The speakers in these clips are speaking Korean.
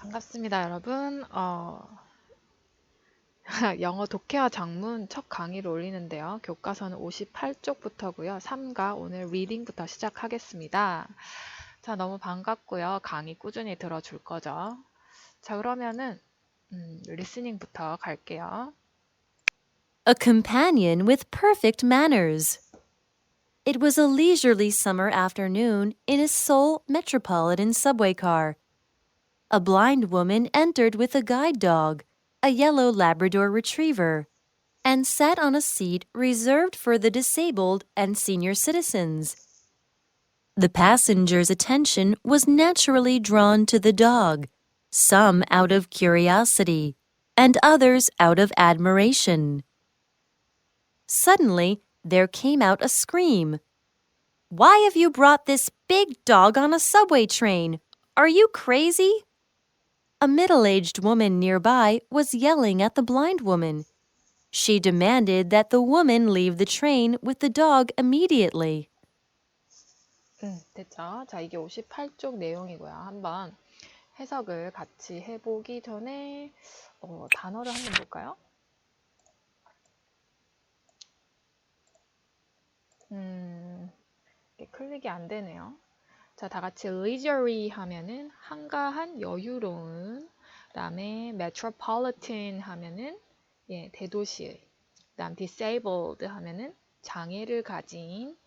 반갑습니다, 여러분. 어, 영어 독해와 작문 첫 강의를 올리는데요. 교과서는 58쪽부터고요. 3가 오늘 리딩부터 시작하겠습니다. 자, 너무 반갑고요. 강의 꾸준히 들어줄 거죠. 자, 그러면은 음, 리스닝부터 갈게요. A companion with perfect manners. It was a leisurely summer afternoon in a Seoul metropolitan subway car. A blind woman entered with a guide dog, a yellow Labrador retriever, and sat on a seat reserved for the disabled and senior citizens. The passenger's attention was naturally drawn to the dog, some out of curiosity, and others out of admiration. Suddenly, there came out a scream. Why have you brought this big dog on a subway train? Are you crazy? A middle aged woman nearby was yelling at the blind woman. She demanded that the woman leave the train with the dog immediately. 음, 됐죠? 자, 이게 58쪽 내용이고요. 한번 해석을 같이 해보기 전에 어, 단어를 한번 볼까요? 음, 이게 클릭이 안 되네요. 자, 다 같이 leisurely 하면은 한가한 여유로운 그다음에 metropolitan 하면은 예, 대도시의 그다음 disabled 하면은 장애를 가진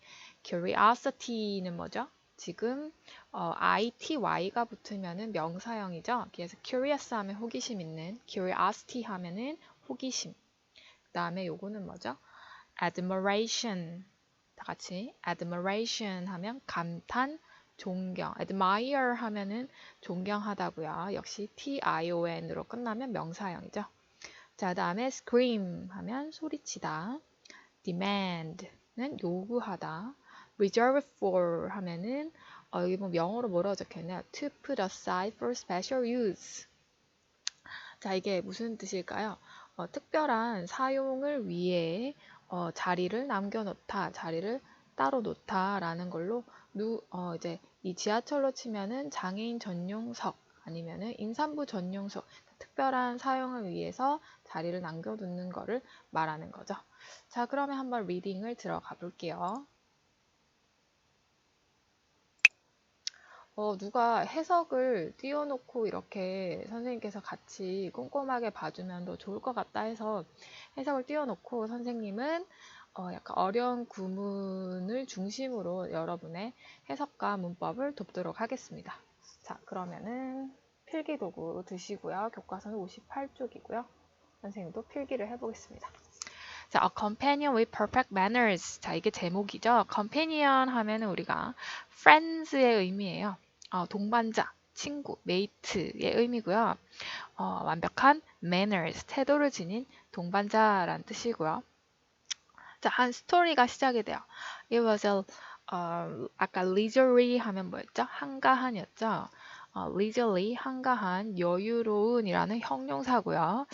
curiosity는 뭐죠? 지금 어, ity가 붙으면은 명사형이죠. 그래서 curious 하면 호기심 있는, curiosity 하면은 호기심. 그다음에 요거는 뭐죠? admiration. 다 같이 admiration 하면 감탄, 존경. admire 하면은 존경하다고요. 역시 tion으로 끝나면 명사형이죠. 자, 다음에 scream 하면 소리치다. demand는 요구하다. reserve for 하면은 어, 여기 보면 영어로 뭐라고 적혀있나요? to put aside for special use. 자, 이게 무슨 뜻일까요? 어, 특별한 사용을 위해 어, 자리를 남겨놓다, 자리를 따로 놓다라는 걸로 누, 어, 이제 이 지하철로 치면은 장애인 전용석 아니면은 임산부 전용석 특별한 사용을 위해서 자리를 남겨두는 거를 말하는 거죠. 자, 그러면 한번 리딩을 들어가 볼게요. 어, 누가 해석을 띄워놓고 이렇게 선생님께서 같이 꼼꼼하게 봐주면 더 좋을 것 같다 해서 해석을 띄워놓고 선생님은 어, 약간 어려운 구문을 중심으로 여러분의 해석과 문법을 돕도록 하겠습니다. 자, 그러면은 필기 도구 드시고요. 교과서는 58쪽이고요. 선생님도 필기를 해보겠습니다. 자, A companion with perfect manners. 자, 이게 제목이죠. companion 하면은 우리가 friends의 의미예요. 어, 동반자, 친구, mate의 의미고요. 어, 완벽한 manners, 태도를 지닌 동반자라는 뜻이고요. 자, 한 스토리가 시작이 돼요. It was a, 어, 아까 leisurely 하면 뭐였죠? 한가한이었죠. 어, leisurely, 한가한, 여유로운이라는 형용사고요.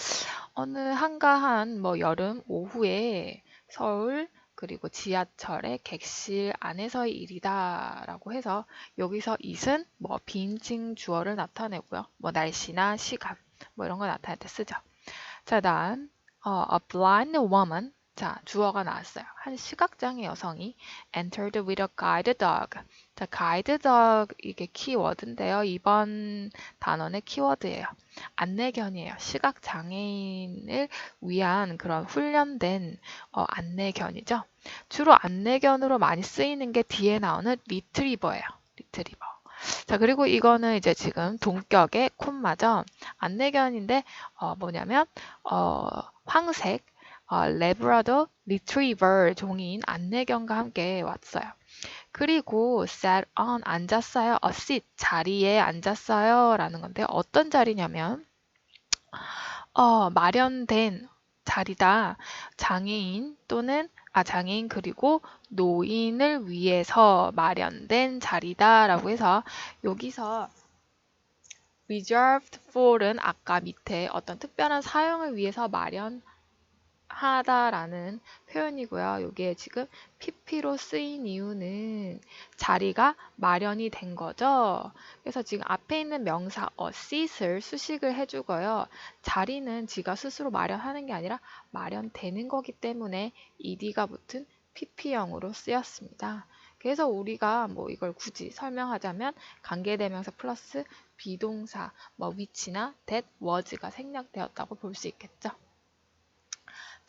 어느 한가한 뭐 여름 오후에 서울 그리고 지하철의 객실 안에서의 일이다라고 해서 여기서 it은 뭐 빈칭 주어를 나타내고요. 뭐 날씨나 시간 뭐 이런 거 나타낼 때 쓰죠. 자, 다음 어, a blind woman 자, 주어가 나왔어요. 한 시각장애 여성이 entered with a guide dog. 자, guide dog 이게 키워드인데요. 이번 단어는 키워드예요. 안내견이에요. 시각장애인을 위한 그런 훈련된 어, 안내견이죠. 주로 안내견으로 많이 쓰이는 게 뒤에 나오는 리트리버예요. 리트리버. 자, 그리고 이거는 이제 지금 동격의 콤마죠. 안내견인데 어, 뭐냐면 어, 황색 어, 레브라도 리트리버 종인 안내견과 함께 왔어요. 그리고 sat on 앉았어요. a seat 자리에 앉았어요. 라는 건데 어떤 자리냐면 어, 마련된 자리다. 장애인 또는 아 장애인 그리고 노인을 위해서 마련된 자리다라고 해서 여기서 reserved for은 아까 밑에 어떤 특별한 사용을 위해서 마련 하다라는 표현이고요. 여기에 지금 PP로 쓰인 이유는 자리가 마련이 된 거죠. 그래서 지금 앞에 있는 명사 a seat을 수식을 해주고요. 자리는 지가 스스로 마련하는 게 아니라 마련되는 거기 때문에 ed가 붙은 PP형으로 쓰였습니다. 그래서 우리가 뭐 이걸 굳이 설명하자면 관계대명사 플러스 비동사, 뭐 위치나 that, was가 생략되었다고 볼 수 있겠죠.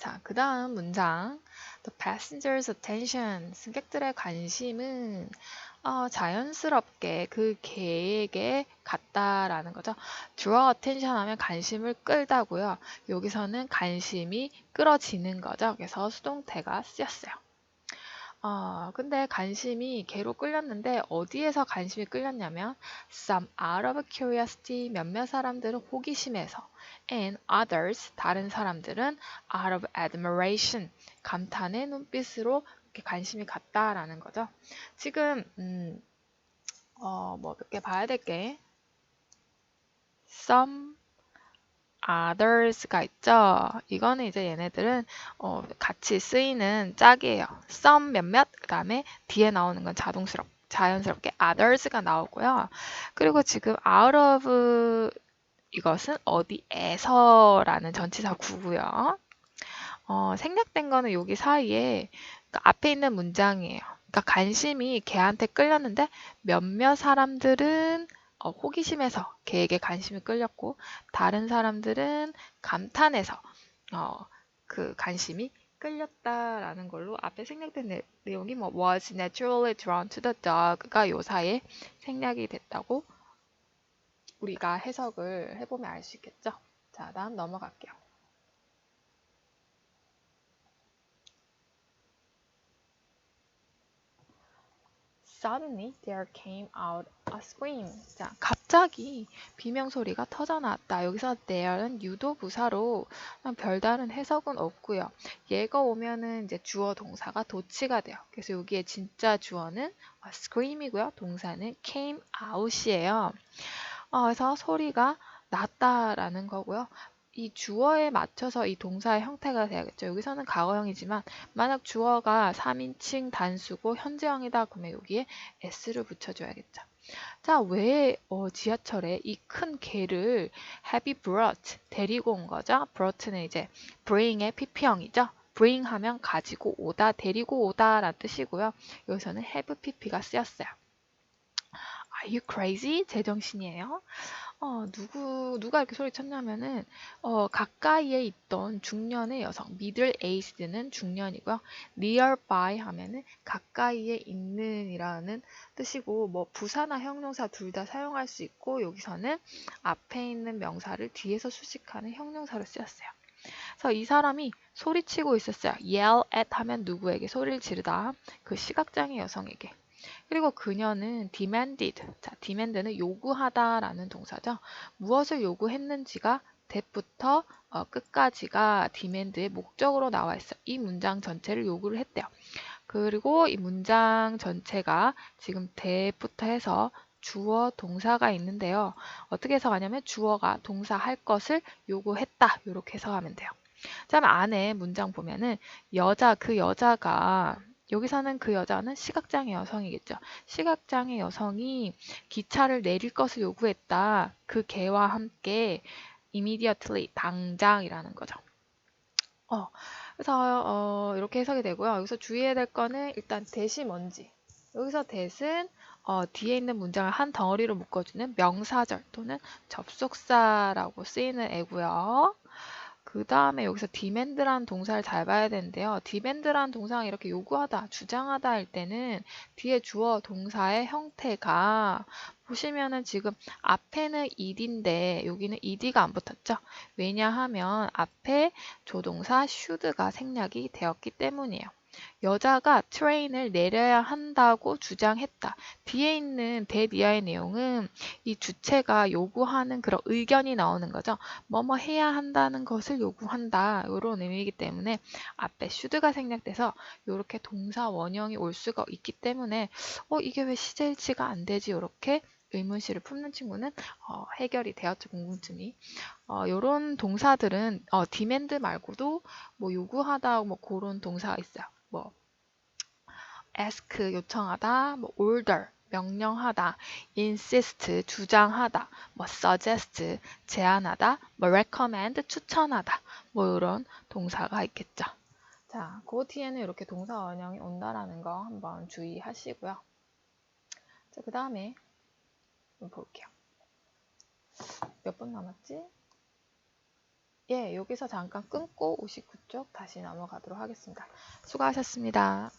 자, 그 다음 문장. The passengers' attention. 승객들의 관심은 어, 자연스럽게 그 계획에 갔다라는 거죠. draw attention 하면 관심을 끌다고요. 여기서는 관심이 끌어지는 거죠. 그래서 수동태가 쓰였어요. 어, 근데 관심이 개로 끌렸는데 어디에서 관심이 끌렸냐면 some out of curiosity 몇몇 사람들은 호기심에서 and others 다른 사람들은 out of admiration 감탄의 눈빛으로 이렇게 관심이 갔다라는 거죠. 지금 음, 어, 뭐 몇 개 봐야 될 게 some others가 있죠. 이거는 이제 얘네들은 어, 같이 쓰이는 짝이에요. some 몇몇 그다음에 뒤에 나오는 건 자동스럽 자연스럽게 others가 나오고요. 그리고 지금 out of 이것은 어디에서라는 전치사 구고요. 어, 생략된 거는 여기 사이에 그러니까 앞에 있는 문장이에요. 그러니까 관심이 걔한테 끌렸는데 몇몇 사람들은 어, 호기심에서 걔에게 관심이 끌렸고 다른 사람들은 감탄해서 어, 그 관심이 끌렸다라는 걸로 앞에 생략된 내, 내용이 뭐 was naturally drawn to the dog가 요 사이에 생략이 됐다고 우리가 해석을 해보면 알 수 있겠죠. 자, 다음 넘어갈게요. Suddenly there came out a scream. 자, 갑자기 비명 소리가 터져 나왔다. 여기서 there는 유도 부사로 별다른 해석은 없고요. 얘가 오면은 이제 주어 동사가 도치가 돼요. 그래서 여기에 진짜 주어는 scream이고요. 동사는 came out이에요. 어, 그래서 소리가 났다라는 거고요. 이 주어에 맞춰서 이 동사의 형태가 돼야겠죠. 여기서는 과거형이지만 만약 주어가 3인칭 단수고 현재형이다 그러면 여기에 s를 붙여줘야겠죠. 자, 왜 어, 지하철에 이 큰 개를 have brought 데리고 온 거죠? brought는 이제 bring의 pp형이죠. bring 하면 가지고 오다, 데리고 오다 라는 뜻이고요. 여기서는 have pp가 쓰였어요. Are you crazy? 제정신이에요. 어, 누구, 누가 이렇게 소리쳤냐면은, 어, 가까이에 있던 중년의 여성, middle aged는 중년이고요. nearby 하면은 가까이에 있는 이라는 뜻이고, 뭐, 부사나 형용사 둘 다 사용할 수 있고, 여기서는 앞에 있는 명사를 뒤에서 수식하는 형용사로 쓰였어요. 그래서 이 사람이 소리치고 있었어요. yell at 하면 누구에게 소리를 지르다. 그 시각장애 여성에게. 그리고 그녀는 demanded. 자, demand는 요구하다라는 동사죠. 무엇을 요구했는지가 대부터 어, 끝까지가 demand의 목적으로 나와 있어요. 이 문장 전체를 요구를 했대요. 그리고 이 문장 전체가 지금 대부터 해서 주어 동사가 있는데요. 어떻게 해석하냐면 주어가 동사 할 것을 요구했다. 이렇게 해석하면 돼요. 자, 그럼 안에 문장 보면은 여자 그 여자가 여기서는 그 여자는 시각장애 여성이겠죠. 시각장애 여성이 기차를 내릴 것을 요구했다. 그 개와 함께 immediately 당장이라는 거죠. 어, 그래서 어, 이렇게 해석이 되고요. 여기서 주의해야 될 거는 일단 대시 뭔지. 여기서 대신 어, 뒤에 있는 문장을 한 덩어리로 묶어주는 명사절 또는 접속사라고 쓰이는 애고요. 그 다음에 여기서 demand라는 동사를 잘 봐야 되는데요. demand라는 동사가 이렇게 요구하다, 주장하다 할 때는 뒤에 주어 동사의 형태가 보시면은 지금 앞에는 ed인데 여기는 ed가 안 붙었죠. 왜냐하면 앞에 조동사 should가 생략이 되었기 때문이에요. 여자가 트레인을 내려야 한다고 주장했다. 뒤에 있는 대디아의 내용은 이 주체가 요구하는 그런 의견이 나오는 거죠. 뭐뭐 해야 한다는 것을 요구한다. 이런 의미이기 때문에 앞에 should가 생략돼서 이렇게 동사 원형이 올 수가 있기 때문에 어 이게 왜 시제일치가 안 되지? 이렇게 의문시를 품는 친구는 어, 해결이 되었죠 궁금증이. 어, 요런 동사들은 어, demand 말고도 뭐 요구하다 뭐 그런 동사가 있어요. 뭐 ask 요청하다, 뭐 order 명령하다, insist 주장하다, 뭐 suggest 제안하다, 뭐 recommend 추천하다, 뭐 이런 동사가 있겠죠. 자, 그 뒤에는 이렇게 동사 원형이 온다라는 거 한번 주의하시고요. 자, 그 다음에 볼게요. 몇 분 남았지? 예, 여기서 잠깐 끊고 59쪽 다시 넘어가도록 하겠습니다. 수고하셨습니다.